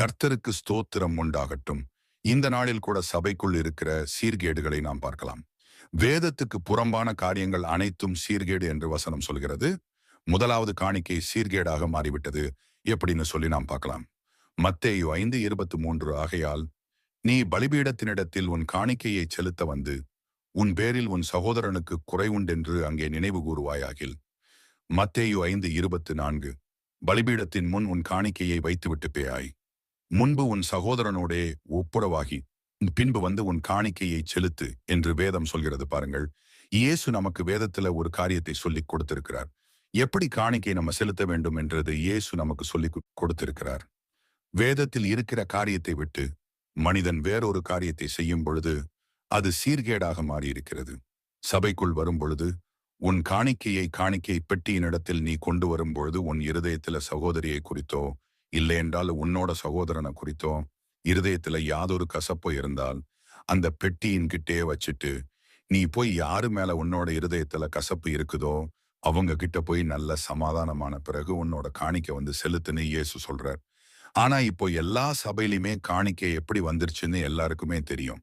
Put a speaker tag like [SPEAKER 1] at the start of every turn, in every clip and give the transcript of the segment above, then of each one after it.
[SPEAKER 1] கர்த்தருக்கு ஸ்தோத்திரம் உண்டாகட்டும். இந்த நாளில் கூட சபைக்குள் இருக்கிற சீர்கேடுகளை நாம் பார்க்கலாம். வேதத்துக்கு புறம்பான காரியங்கள் அனைத்தும் சீர்கேடு என்று வசனம் சொல்கிறது. முதலாவது காணிக்கை சீர்கேடாக மாறிவிட்டது எப்படின்னு சொல்லி நாம் பார்க்கலாம். மத்தேயு ஐந்து இருபத்தி மூன்று ஆகையால் நீ பலிபீடத்தினிடத்தில் உன் காணிக்கையை செலுத்த வந்து உன் பேரில் உன் சகோதரனுக்கு குறை உண்டென்று அங்கே நினைவு கூறுவாயாகில். மத்தேயு ஐந்து இருபத்து நான்கு பலிபீடத்தின் முன் உன் காணிக்கையை வைத்துவிட்டு பேயாய். முன்பு உன் சகோதரனோடே ஒப்புரவாகி பின்பு வந்து உன் காணிக்கையை செலுத்து என்று வேதம் சொல்கிறது பாருங்கள். இயேசு நமக்கு வேதத்துல ஒரு காரியத்தை சொல்லி கொடுத்திருக்கிறார். எப்படி காணிக்கை நம்ம செலுத்த வேண்டும் என்றது இயேசு நமக்கு சொல்லி கொடுத்திருக்கிறார். வேதத்தில் இருக்கிற காரியத்தை விட்டு மனிதன் வேறொரு காரியத்தை செய்யும் பொழுது அது சீர்கேடாக மாறியிருக்கிறது. சபைக்குள் வரும் பொழுது உன் காணிக்கையை காணிக்கை பெட்டியின் இடத்தில் நீ கொண்டு வரும் பொழுது உன் இருதயத்தில சகோதரியை குறித்தோ இல்லை என்றால் உன்னோட சகோதரனை குறித்தோ இருதயத்துல யாதொரு கசப்போ இருந்தால் அந்த பெட்டியின் கிட்டே வச்சுட்டு நீ போய் யாரு மேல உன்னோட இருதயத்துல கசப்பு இருக்குதோ அவங்க கிட்ட போய் நல்ல சமாதானமான பிறகு உன்னோட காணிக்கை வந்து செலுத்துன்னு இயேசு சொல்றார். ஆனா இப்போ எல்லா சபையிலுமே காணிக்கை எப்படி வந்துருச்சுன்னு எல்லாருக்குமே தெரியும்.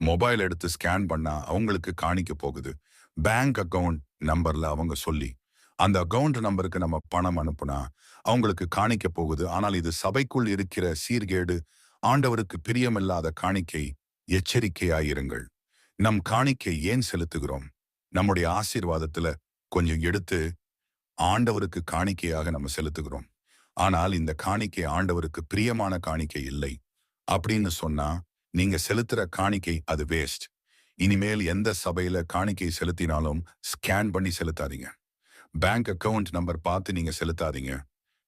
[SPEAKER 1] மொபைல் எடுத்து ஸ்கேன் பண்ணா அவங்களுக்கு காணிக்க போகுது. பேங்க் அக்கவுண்ட் நம்பர்ல அவங்க சொல்லி அந்த அக்கௌண்ட் நம்பருக்கு நம்ம பணம் அனுப்புனா அவங்களுக்கு காணிக்க போகுது. ஆனால் இது சபைக்குள் இருக்கிற சீர்கேடு ஆண்டவருக்கு பிரியமில்லாத காணிக்கை எச்சரிக்கையாயிருங்கள். நம் காணிக்கை ஏன் செலுத்துகிறோம்? நம்முடைய ஆசீர்வாதத்துல கொஞ்சம் எடுத்து ஆண்டவருக்கு காணிக்கையாக நம்ம செலுத்துகிறோம். ஆனால் இந்த காணிக்கை ஆண்டவருக்கு பிரியமான காணிக்கை இல்லை. அப்படின்னு சொன்னா நீங்க செலுத்துற காணிக்கை அது வேஸ்ட் இனிமேல் எந்த சபையில காணிக்கை செலுத்தினாலும் ஸ்கேன் பண்ணி செலுத்தாதீங்க. பேங்க் அக்கவுண்ட் நம்பர் பார்த்து நீங்க செலுத்தாதீங்க.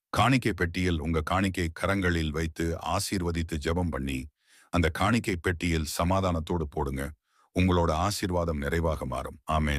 [SPEAKER 1] காணிக்கை பெட்டியில் உங்க காணிக்கை கரங்களில் வைத்து ஆசீர்வதித்து ஜெபம் பண்ணி அந்த காணிக்கை பெட்டியில் சமாதானத்தோடு போடுங்க. உங்களோட ஆசீர்வாதம் நிறைவாக மாறும். ஆமேன்.